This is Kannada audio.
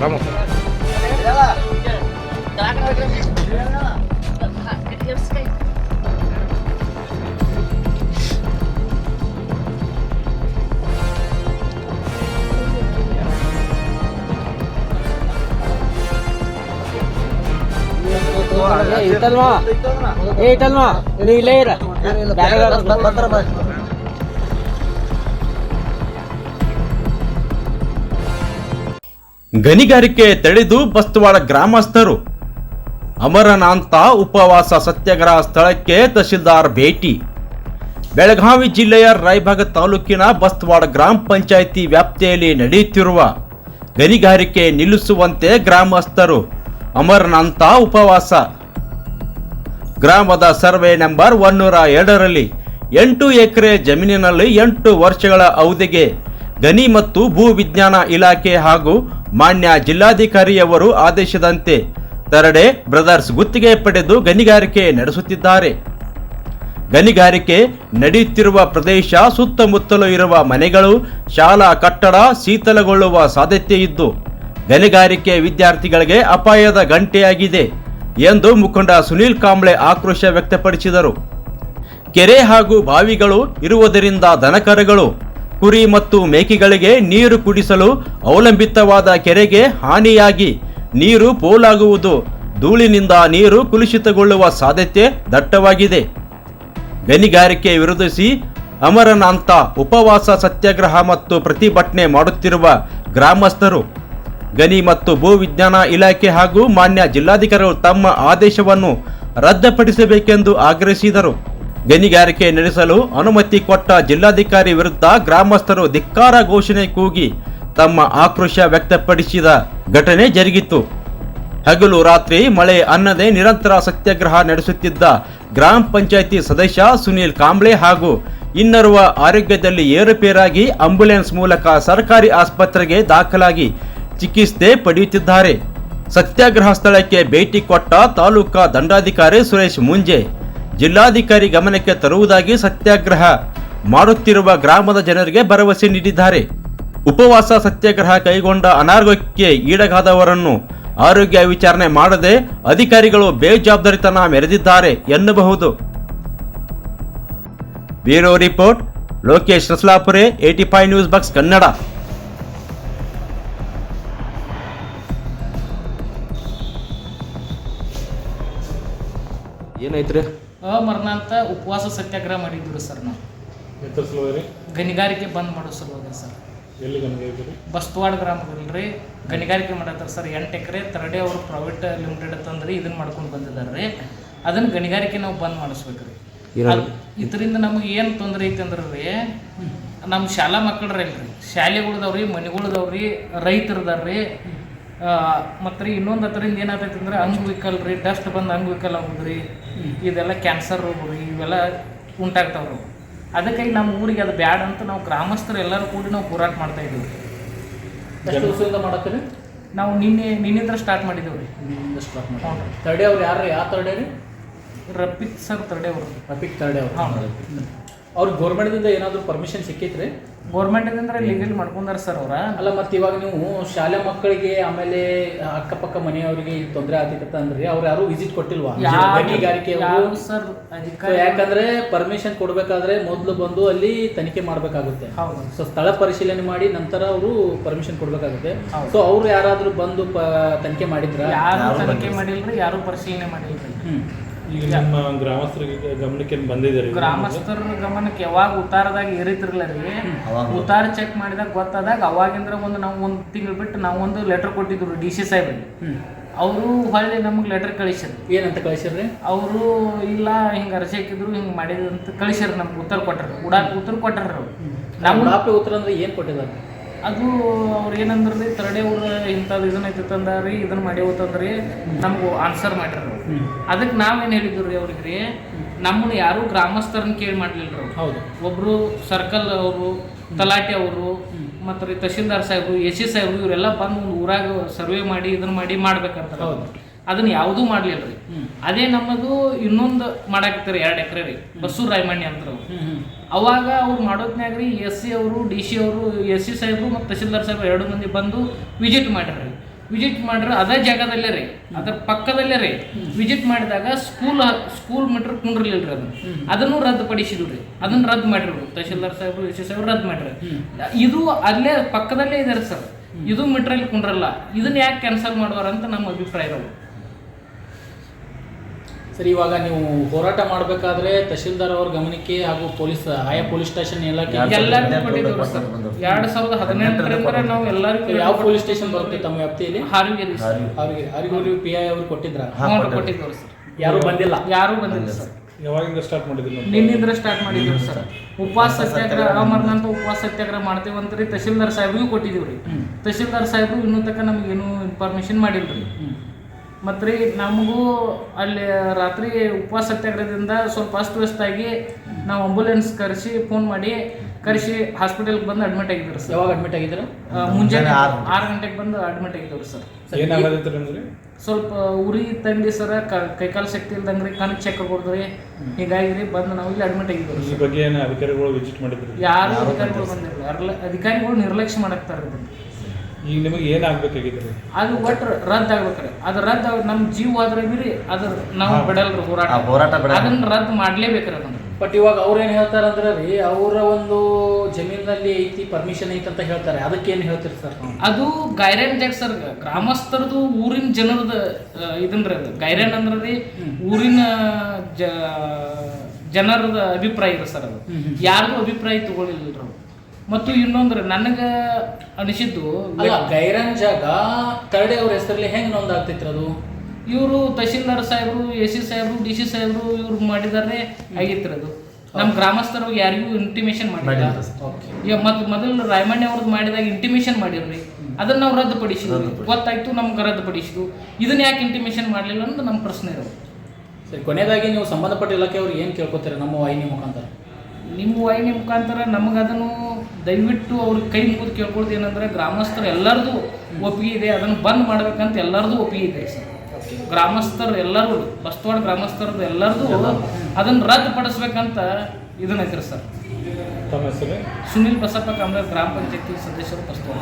ರಾಮು ಏ ಇಟ್ಟಲ್ವಾ ಏ ಇಟ್ಟಲ್ವಾ ಇದು ಇಲ್ಲೇ ಇರ ಬ್ಯಾರೆ ಗಣಿಗಾರಿಕೆ ತಡೆದು ಬಸ್ತವಾಡ ಗ್ರಾಮಸ್ಥರು. ಅಮರನಾಂತ ಉಪವಾಸ ಸತ್ಯಾಗ್ರಹ ಸ್ಥಳಕ್ಕೆ ತಹಶೀಲ್ದಾರ್ ಭೇಟಿ. ಬೆಳಗಾವಿ ಜಿಲ್ಲೆಯ ರಾಯಭಾಗ ತಾಲೂಕಿನ ಬಸ್ತವಾಡ ಗ್ರಾಮ ಪಂಚಾಯಿತಿ ವ್ಯಾಪ್ತಿಯಲ್ಲಿ ನಡೆಯುತ್ತಿರುವ ಗಣಿಗಾರಿಕೆ ನಿಲ್ಲಿಸುವಂತೆ ಗ್ರಾಮಸ್ಥರು ಅಮರನಾಂತ ಉಪವಾಸ. ಗ್ರಾಮದ ಸರ್ವೆ ನಂಬರ್ ಒನ್ನೂರ ಎರಡರಲ್ಲಿ ಎಂಟು ಎಕರೆ ಜಮೀನಿನಲ್ಲಿ ಎಂಟು ವರ್ಷಗಳ ಅವಧಿಗೆ ಗಣಿ ಮತ್ತು ಭೂ ವಿಜ್ಞಾನ ಇಲಾಖೆ ಹಾಗೂ ಮಾನ್ಯ ಜಿಲ್ಲಾಧಿಕಾರಿಯವರು ಆದೇಶದಂತೆ ತರಡೆ ಬ್ರದರ್ಸ್ ಗುತ್ತಿಗೆ ಪಡೆದು ಗಣಿಗಾರಿಕೆ ನಡೆಸುತ್ತಿದ್ದಾರೆ. ಗಣಿಗಾರಿಕೆ ನಡೆಯುತ್ತಿರುವ ಪ್ರದೇಶ ಸುತ್ತಮುತ್ತಲು ಇರುವ ಮನೆಗಳು, ಶಾಲಾ ಕಟ್ಟಡ ಶೀತಲಗೊಳ್ಳುವ ಸಾಧ್ಯತೆ ಇದ್ದು, ಗಣಿಗಾರಿಕೆ ವಿದ್ಯಾರ್ಥಿಗಳಿಗೆ ಅಪಾಯದ ಗಂಟೆಯಾಗಿದೆ ಎಂದು ಮುಖಂಡ ಸುನೀಲ್ ಕಾಂಬ್ಳೆ ಆಕ್ರೋಶ ವ್ಯಕ್ತಪಡಿಸಿದರು. ಕೆರೆ ಹಾಗೂ ಬಾವಿಗಳು ಇರುವುದರಿಂದ ದನಕರುಗಳು ಕುರಿ ಮತ್ತು ಮೇಕೆಗಳಿಗೆ ನೀರು ಕುಡಿಸಲು ಅವಲಂಬಿತವಾದ ಕೆರೆಗೆ ಹಾನಿಯಾಗಿ ನೀರು ಪೋಲಾಗುವುದು. ಧೂಳಿನಿಂದ ನೀರು ಕುಲುಷಿತಗೊಳ್ಳುವ ಸಾಧ್ಯತೆ ದಟ್ಟವಾಗಿದೆ. ಗಣಿಗಾರಿಕೆ ವಿರೋಧಿಸಿ ಅಮರನಾಂತ ಉಪವಾಸ ಸತ್ಯಾಗ್ರಹ ಮತ್ತು ಪ್ರತಿಭಟನೆ ಮಾಡುತ್ತಿರುವ ಗ್ರಾಮಸ್ಥರು, ಗಣಿ ಮತ್ತು ಭೂ ವಿಜ್ಞಾನ ಇಲಾಖೆ ಹಾಗೂ ಮಾನ್ಯ ಜಿಲ್ಲಾಧಿಕಾರಿಗಳು ತಮ್ಮ ಆದೇಶವನ್ನು ರದ್ದುಪಡಿಸಬೇಕೆಂದು ಆಗ್ರಹಿಸಿದರು. ಗಣಿಗಾರಿಕೆ ನಡೆಸಲು ಅನುಮತಿ ಕೊಟ್ಟ ಜಿಲ್ಲಾಧಿಕಾರಿ ವಿರುದ್ಧ ಗ್ರಾಮಸ್ಥರು ಧಿಕ್ಕಾರ ಘೋಷಣೆ ಕೂಗಿ ತಮ್ಮ ಆಕ್ರೋಶ ವ್ಯಕ್ತಪಡಿಸಿದ ಘಟನೆ ಜರುಗಿತು. ಹಗಲು ರಾತ್ರಿ ಮಳೆ ಅನ್ನದೆ ನಿರಂತರ ಸತ್ಯಾಗ್ರಹ ನಡೆಸುತ್ತಿದ್ದ ಗ್ರಾಮ ಪಂಚಾಯಿತಿ ಸದಸ್ಯ ಸುನೀಲ್ ಕಾಂಬ್ಳೆ ಹಾಗೂ ಇನ್ನರುವ ಆರೋಗ್ಯದಲ್ಲಿ ಏರುಪೇರಾಗಿ ಆಂಬ್ಯುಲೆನ್ಸ್ ಮೂಲಕ ಸರ್ಕಾರಿ ಆಸ್ಪತ್ರೆಗೆ ದಾಖಲಾಗಿ ಚಿಕಿತ್ಸೆ ಪಡೆಯುತ್ತಿದ್ದಾರೆ. ಸತ್ಯಾಗ್ರಹ ಸ್ಥಳಕ್ಕೆ ಭೇಟಿ ಕೊಟ್ಟ ತಾಲೂಕಾ ದಂಡಾಧಿಕಾರಿ ಸುರೇಶ್ ಮುಂಜೆ ಜಿಲ್ಲಾಧಿಕಾರಿ ಗಮನಕ್ಕೆ ತರುವುದಾಗಿ ಸತ್ಯಾಗ್ರಹ ಮಾಡುತ್ತಿರುವ ಗ್ರಾಮದ ಜನರಿಗೆ ಭರವಸೆ ನೀಡಿದ್ದಾರೆ. ಉಪವಾಸ ಸತ್ಯಾಗ್ರಹ ಕೈಗೊಂಡ ಅನಾರೋಗ್ಯಕ್ಕೆ ಈಡಾಗದವರನ್ನು ಆರೋಗ್ಯ ವಿಚಾರಣೆ ಮಾಡದೆ ಅಧಿಕಾರಿಗಳು ಬೇಜವಾಬ್ದಾರಿತನ ಮೆರೆದಿದ್ದಾರೆ ಎನ್ನಬಹುದು. Bureau report, Lokesh Raslapure AT five news box Kannada. ಏನೈತ್ರಿ Amarnath ಉಪವಾಸ ಸತ್ಯಾಗ್ರಹ ಮಾಡಿದ್ರು ಸರ್ ನಾವು. ಗಣಿಗಾರಿಕೆ ಬಂದ್ ಮಾಡೋ ಸಲುವಾಗಿ ಸರ್. ಬಸ್ತವಾಡ ಗ್ರಾಮದಲ್ಲಿ ಗಣಿಗಾರಿಕೆ ಮಾಡತ್ತಾರ ಸರ್ ಎಂಟು ಎಕರೆ ತರಡೆ ಅವರು ಪ್ರೈವೇಟ್ ಲಿಮಿಟೆಡ್ ಅಂತಂದ್ರೆ ಇದನ್ನ ಮಾಡ್ಕೊಂಡು ಬಂದಿದ್ದಾರೆ ರೀ. ಅದನ್ನ ಗಣಿಗಾರಿಕೆ ನಾವು ಬಂದ್ ಮಾಡಿಸ್ಬೇಕ್ರಿ ಇದರಿಂದ ನಮಗೆ ಏನು ತೊಂದರೆ ಐತೆ ಅಂದ್ರೆ ರೀ ನಮ್ಮ ಶಾಲಾ ಮಕ್ಕಳ್ರಿ ಶಾಲೆಗಳ್ದವ್ರಿ ಮನೆಗಳ್ದವ್ರಿ ರೈತರದಾರ್ರಿ ಮತ್ತು ರೀ ಇನ್ನೊಂದು ಹತ್ತರಿಂದ ಏನಾಗ್ತೈತೆ ಅಂದ್ರೆ ಅಂಗವಿಕಲ್ ರೀ ಡಸ್ಟ್ ಬಂದು ಅಂಗವಿಕಲ್ ಆಗೋದ್ರಿ ಇದೆಲ್ಲ ಕ್ಯಾನ್ಸರ್ ರೋಗ ರೀ ಇವೆಲ್ಲ ಉಂಟಾಗ್ತಾವ್ರಿ. ಅದಕ್ಕಾಗಿ ನಮ್ಮ ಊರಿಗೆ ಅದು ಬ್ಯಾಡ್ ಅಂತ ನಾವು ಗ್ರಾಮಸ್ಥರು ಎಲ್ಲರೂ ಕೂಡಿ ನಾವು ಹೋರಾಟ ಮಾಡ್ತಾ ಇದ್ದೀವಿ. ಎಷ್ಟು ದಿವಸದಿಂದ ಮಾಡತ್ತೀರಿ? ನಾವು ನಿನ್ನೆ ನಿನ್ನಿಂದ ಸ್ಟಾರ್ಟ್ ಮಾಡಿದ್ದೇವೆ ರೀ ನಿಮ್ಮಿಂದ ಸ್ಟಾರ್ಟ್ ಮಾಡಿ ತರ್ಡೆ ಅವ್ರು ಯಾರು ಯಾವ ತರ್ಡೆ ರೀ? ರಪಿಕ್ ಸರ್ ತರ್ಡೇ ಅವರು. ರಪಿಕ್ ತರ್ಡೆ ಅವ್ರು. ಹಾಂ. ಅವ್ರಿಗೆ ಗೌರ್ಮೆಂಟ್ದಿಂದ ಏನಾದರೂ ಪರ್ಮಿಷನ್ ಸಿಕ್ಕೈತ್ರಿ? ಗೌರ್ಮೆಂಟಿಂದ ಲೀಗಲ್ ಮಾಡ್ಕೊಂಡಾರ ಸರ್ ಅವ್ರ? ಅಲ್ಲ ಮತ್ತೆ ಇವಾಗ ನೀವು ಶಾಲೆ ಮಕ್ಕಳಿಗೆ ಆಮೇಲೆ ಅಕ್ಕಪಕ್ಕ ಮನೆಯವರಿಗೆ ತೊಂದರೆ ಆಗ್ತಿತ್ತ ಅಂದ್ರೆ ಅವ್ರು ಯಾರು ವಿಸಿಟ್ ಕೊಟ್ಟಿಲ್ವಾ? ಗಣಿಗಾರಿಕೆ ಸರ್ ಯಾಕಂದ್ರೆ ಪರ್ಮಿಷನ್ ಕೊಡ್ಬೇಕಾದ್ರೆ ಮೊದಲು ಬಂದು ಅಲ್ಲಿ ತನಿಖೆ ಮಾಡಬೇಕಾಗುತ್ತೆ. ಹೌದು. ಸೊ ಸ್ಥಳ ಪರಿಶೀಲನೆ ಮಾಡಿ ನಂತರ ಅವರು ಪರ್ಮಿಷನ್ ಕೊಡ್ಬೇಕಾಗುತ್ತೆ. ಸೊ ಅವ್ರು ಯಾರಾದ್ರೂ ಬಂದು ತನಿಖೆ ಮಾಡಿದ್ರ? ಯಾರು ತನಿಖೆ ಮಾಡಿಲ್ರಿ ಯಾರು ಪರಿಶೀಲನೆ ಮಾಡಿಲ್ರಿ. ಹ್ಮ್. ಈಗ ನಿಮ್ಮ ಗ್ರಾಮಸ್ಥರಿಗೆ ಗಮನಕ್ಕೆ ಬಂದಿದೆ ರೀ? ಗ್ರಾಮಸ್ಥರ ಗಮನಕ್ಕೆ ಯಾವಾಗ ಉತ್ತಾರದಾಗ ಏರಿತಿರ್ಲ ರೀ? ಉತ್ತಾರ ಚೆಕ್ ಮಾಡಿದಾಗ ಗೊತ್ತಾದಾಗ ಅವಾಗಿಂದ್ರ ಒಂದು ನಾವು ಒಂದು ತಿಂಗಳು ಬಿಟ್ಟು ನಾವು ಒಂದು ಲೆಟರ್ ಕೊಟ್ಟಿದ್ರು ಡಿ ಸಿ ಸಾಹೇಬ್ ಅವರು ಹೊಳ್ಳಿ ನಮಗೆ ಲೆಟರ್ ಕಳಿಸ್ಯಾರ. ಏನಂತ ಕಳಿಸಿರ್ರಿ ಅವರು ಇಲ್ಲ ಹಿಂಗೆ ಅರ್ಜಿ ಹಾಕಿದ್ರು ಹಿಂಗೆ ಮಾಡಿದ್ರು ಅಂತ ಕಳಿಸ್ಯಾರ ನಮ್ಗೆ ಉತ್ತರ ಕೊಟ್ಟರು. ಉಡಾಕ್ ಉತ್ತರ ಕೊಟ್ಟರು ನಮ್ಗೆ ನಮ್ಮ ನಮ್ಮ ಉಡಾಪೆ ಉತ್ತರ ಅಂದ್ರೆ ಏನು ಕೊಟ್ಟಿದ್ದಾರೆ ಅದು ಅವ್ರು ಏನಂದ್ರೆ ರೀ ತರಡೆ ಅವ್ರು ಇಂಥದ್ದು ಇದನ್ನ ರೀ ಇದನ್ನ ಮಾಡ್ಯಾವತ್ತಂದ್ರಿ ನಮ್ಗೆ ಆನ್ಸರ್ ಮಾಡ್ಯಾರ ಅದಕ್ಕೆ ನಾವೇನು ಹೇಳಿದ್ರು ರೀ ಅವ್ರಿಗೆ ರೀ ನಮ್ಮನ್ನ ಯಾರು ಗ್ರಾಮಸ್ಥರನ್ನ ಕೇಳಿ ಮಾಡ್ಲಿಲ್ಲ ರೀ ಹೌದು. ಒಬ್ರು ಸರ್ಕಲ್ ಅವರು ತಲಾಟೆ ಅವರು ಮತ್ತು ರೀ ತಹಶೀಲ್ದಾರ್ ಸಾಹೇಬ್ರು ಎ ಸಿ ಸಾಹೇಬ್ರು ಇವರೆಲ್ಲ ಬಂದು ಒಂದು ಊರಾಗ ಸರ್ವೆ ಮಾಡಿ ಇದನ್ನ ಮಾಡಿ ಮಾಡ್ಬೇಕಂತ ಹೌದು. ಅದನ್ನ ಯಾವುದೂ ಮಾಡ್ಲಿಲ್ಲ ರೀ. ಅದೇ ನಮ್ಮದು ಇನ್ನೊಂದು ಮಾಡಾಕತ್ತಾರೆ ಎರಡು ಎಕರೆ ರೀ ಬಸ್ಸು ರಾಯಮಣ್ಣಿ ಅಂತ ಅವಾಗ ಅವ್ರು ಮಾಡೋದ್ನಾಗ ರೀ ಎಸ್ ಸಿ ಅವರು ಡಿ ಸಿ ಅವರು ಎಸ್ ಸಿ ಸಾಹೇಬರು ಮತ್ತು ತಹಶೀಲ್ದಾರ್ ಸಾಹೇಬ್ರು ಎರಡು ಮಂದಿ ಬಂದು ವಿಸಿಟ್ ಮಾಡ್ರಿ ವಿಸಿಟ್ ಮಾಡ್ರೆ ಅದೇ ಜಾಗದಲ್ಲೇ ರೀ ಅದ್ರ ಪಕ್ಕದಲ್ಲೇ ರೀ. ವಿಸಿಟ್ ಮಾಡಿದಾಗ ಸ್ಕೂಲ್ ಸ್ಕೂಲ್ ಮೀಟರ್ ಕುಂಡ್ರಲಿಲ್ಲ ರೀ ಅದನ್ನ. ಅದನ್ನು ರದ್ದುಪಡಿಸಿದ್ರು ರೀ. ಅದನ್ನ ರದ್ದು ಮಾಡಿರು ತಹಶೀಲ್ದಾರ್ ಸಾಹೇಬ್ರು ಎಸ್ ಸಾಹೇಬ್ರು ರದ್ದು ಮಾಡ್ರಿ ಇದು ಅಲ್ಲೇ ಪಕ್ಕದಲ್ಲೇ ಇದೆ ಸರ್. ಇದು ಮೀಟ್ರಲ್ಲಿ ಕುಂಡ್ರಲ್ಲ. ಇದನ್ನ ಯಾಕೆ ಕ್ಯಾನ್ಸಲ್ ಮಾಡುವಾರ ಅಂತ ನಮ್ಮ ಅಭಿಪ್ರಾಯ ಇರೋದು. ಸರಿ ಇವಾಗ ನೀವು ಹೋರಾಟ ಮಾಡಬೇಕಾದ್ರೆ ತಹಶೀಲ್ದಾರ್ ಅವ್ರ ಗಮನಕ್ಕೆ ಹಾಗೂ ಪೊಲೀಸ್ ಆಯಾ ಪೊಲೀಸ್ ಸ್ಟೇಷನ್ ಎಲ್ಲ ಎಲ್ಲರಿಗೂ ಕೊಟ್ಟಿದ್ದೀವಿ ಸರ್. ಎರಡ್ ಸಾವಿರದ ಹದಿನೆಂಟರಿಂದ ನಾವು ಎಲ್ಲರಿಗೂ ಯಾವ ಪೊಲೀಸ್ ಸ್ಟೇಷನ್ ಬರುತ್ತೆ ತಮ್ಮ ವ್ಯಾಪ್ತಿಯಲ್ಲಿ? ಹಾರಿಗೆರಿ ಸರ್. ಅವ್ರಿಗೆ ಅವ್ರಿಗೆ ಪಿ ಐ ಅವ್ರು ಕೊಟ್ಟಿದ್ರ? ಸರ್. ಯಾರು ಬಂದಿಲ್ಲ. ಯಾರು ಬಂದಿಲ್ಲ ಸರ್. ಯಾವಾಗಿಂದ ಸ್ಟಾರ್ಟ್ ಮಾಡಿದ್ರು? ನಿನ್ನಿಂದ ಸ್ಟಾರ್ಟ್ ಮಾಡಿದ್ರು ಸರ್. ಉಪವಾಸ ಸತ್ಯಾಗ್ರಹ ಅಮರ್ನಾಥ ಉಪವಾಸ ಸತ್ಯಾಗ್ರಹ ಮಾಡ್ತೀವಿ ಅಂತ ರೀ ತಹಶೀಲ್ದಾರ್ ಸಾಹೇಬ್ರಿಗೂ ಕೊಟ್ಟಿದ್ದೀವಿ ರೀ ತಹಶೀಲ್ದಾರ್ ಸಾಹೇಬ್ರು ಇನ್ನೂ ತನಕ ಏನು ಇನ್ಫಾರ್ಮೇಶನ್ ಮಾಡಿಲ್ಲ ರೀ ಮತ್ತು ರೀ ನಮಗೂ ಅಲ್ಲಿ ರಾತ್ರಿ ಉಪವಾಸ ಸತ್ಯಾಗ್ರಹದಿಂದ ಸ್ವಲ್ಪ ಅಸ್ತವ್ಯಸ್ತಾಗಿ ನಾವು ಆಂಬುಲೆನ್ಸ್ ಕರೆಸಿ ಫೋನ್ ಮಾಡಿ ಕರೆಸಿ ಹಾಸ್ಪಿಟಲ್ಗೆ ಬಂದು ಅಡ್ಮಿಟ್ ಆಗಿದ್ರು ಸರ್. ಯಾವಾಗ ಅಡ್ಮಿಟ್ ಆಗಿದ್ರು ಮುಂಜಾನೆ ಆರು ಗಂಟೆಗೆ ಬಂದು ಅಡ್ಮಿಟ್ ಆಗಿದ್ರು ಸರ್. ಸ್ವಲ್ಪ ಉರಿ ತಂದಿ ಸರ ಕೈಕಾಲು ಶಕ್ತಿ ಇಲ್ದಂಗೆ ರೀ ಕಣ್ಣು ಚೆಕ್ ಕೊಡ್ದ್ರಿ ಹೀಗಾಗಿ ರೀ ಬಂದು ನಾವು ಇಲ್ಲಿ ಅಡ್ಮಿಟ್ ಆಗಿದ್ರು ಈ ಬಗ್ಗೆ ಏನು ಅಧಿಕಾರಿಗಳು ವಿಸಿಟ್ ಮಾಡಿದ್ರು? ಯಾರು ಅಧಿಕಾರಿಗಳು ಬಂದಿರಲಿಲ್ಲ ಅಧಿಕಾರಿಗಳು ನಿರ್ಲಕ್ಷ್ಯ ಮಾಡಕ್ತಾರೆ ಇದನ್ನ. ಈಗ ನಿಮಗೆ ಏನಾಗಬೇಕಾಗಿದ್ರಿ ಅದು ಒಟ್ಟು ರದ್ದು ಆಗ್ಬೇಕ್ರಿ ಅದು ರದ್ದು ಆಗ ನಮ್ಮ ಜೀವ ಆದ್ರೆ ಬಿರಿ ಅದು ನಾವು ಬಿಡಲ್ರಿ ಹೋರಾಟ. ಹೋರಾಟ ಬಿಡಲ್ಲ. ಅದನ್ನ ರದ್ದು ಮಾಡ್ಲೇಬೇಕ್ರಿ ಅದನ್ನ ಬಟ್ ಇವಾಗ ಅವ್ರು ಏನ್ ಹೇಳ್ತಾರಂದ್ರೆ ರೀ ಅವರ ಒಂದು ಜಮೀನಲ್ಲಿ ಐತಿ ಪರ್ಮಿಷನ್ ಐತಿ ಅಂತ ಹೇಳ್ತಾರೆ. ಅದಕ್ಕೆ ಏನ್ ಹೇಳ್ತೀರಿ ಸರ್? ಅದು ಗೈರನ್ ಜಾಗ ಸರ್ ಗ್ರಾಮಸ್ಥರದು ಊರಿನ ಜನರದ ಇದನ್ರಿ ಅದು. ಗೈರನ್ ಅಂದ್ರೆ ರೀ ಊರಿನ ಜ ಜನರದ ಅಭಿಪ್ರಾಯ ಇದೆ ಸರ್ ಅದು. ಯಾರ್ದು ಅಭಿಪ್ರಾಯ ತಗೊಳ್ಳಿಲ್ಲ ಅವ್ರು. ಮತ್ತು ಇನ್ನೊಂದ್ರೆ ನನಗ ಅನಿಸಿದ್ದು ಅಲ್ಲ ಗೈರನ್ ಜಾಗ ತರ್ಡೆ ಅವ್ರ ಹೆಸರಲ್ಲಿ ಹೆಂಗ್ ನೋಂದಾಗ್ತಿತ್ರ ಅದು? ಇವರು ತಹಶೀಲ್ದಾರ್ ಸಾಹೇಬರು ಎ ಸಿ ಸಾಹೇಬರು ಡಿ ಸಿ ಸಾಹೇಬರು ಇವ್ರು ಮಾಡಿದಾರೆ ಆಗಿತ್ತಿರೋದು ಅದು. ನಮ್ಮ ಗ್ರಾಮಸ್ಥರು ಯಾರಿಗೂ ಇಂಟಿಮೇಷನ್ ಮಾಡಿಲ್ಲ. ಓಕೆ. ಈಗ ಮತ್ತು ಮೊದಲು ರಾಯಮಣ್ಣ ಅವ್ರದ್ದು ಮಾಡಿದಾಗ ಇಂಟಿಮೇಷನ್ ಮಾಡಿರ್ರಿ. ಅದನ್ನ ನಾವು ರದ್ದುಪಡಿಸಿದ್ವಿ. ಗೊತ್ತಾಯ್ತು ನಮ್ಗೆ ರದ್ದುಪಡಿಸಿದ್ವು. ಇದನ್ನ ಯಾಕೆ ಇಂಟಿಮೇಷನ್ ಮಾಡಲಿಲ್ಲ ಅಂತ ನಮ್ಮ ಪ್ರಶ್ನೆ ಇರೋದು. ಸರಿ ಕೊನೆಯದಾಗಿ ನೀವು ಸಂಬಂಧಪಟ್ಟ ಇಲಾಖೆ ಏನು ಏನ್ ಕೇಳ್ಕೊತೀರ ನಮ್ಮ ವಾಹಿನಿ ಮುಖಾಂತರ? ನಿಮ್ಮ ವಾಹಿನಿ ಮುಖಾಂತರ ನಮಗೆ ಅದನ್ನು ದಯವಿಟ್ಟು ಅವ್ರ ಕೈ ಮುಗಿದು ಕೇಳ್ಕೊಳ್ದು ಏನಂದ್ರೆ ಗ್ರಾಮಸ್ಥರು ಎಲ್ಲರದು ಒಪ್ಪಿಗೆ ಇದೆ ಅದನ್ನು ಬಂದ್ ಮಾಡ್ಬೇಕಂತ ಎಲ್ಲರದು ಒಪ್ಪಿಗೆ ಇದೆ. ಸರ್ ಗ್ರಾಮಸ್ಥರು ಎಲ್ಲರೂ ಬಸ್ತವಾಡ ಗ್ರಾಮಸ್ಥರದ್ದು ಎಲ್ಲರದು ಅದನ್ನು ರದ್ದುಪಡಿಸ್ಬೇಕಂತ ಇದನ್ನ ಐತ್ರಿ ಸರ್. ಸುನಿಲ್ ಬಸಪ್ಪ ಕಾಮರಾಜ್ ಗ್ರಾಮ ಪಂಚಾಯತಿ ಸದಸ್ಯರು ಬಸ್ತವಾಡ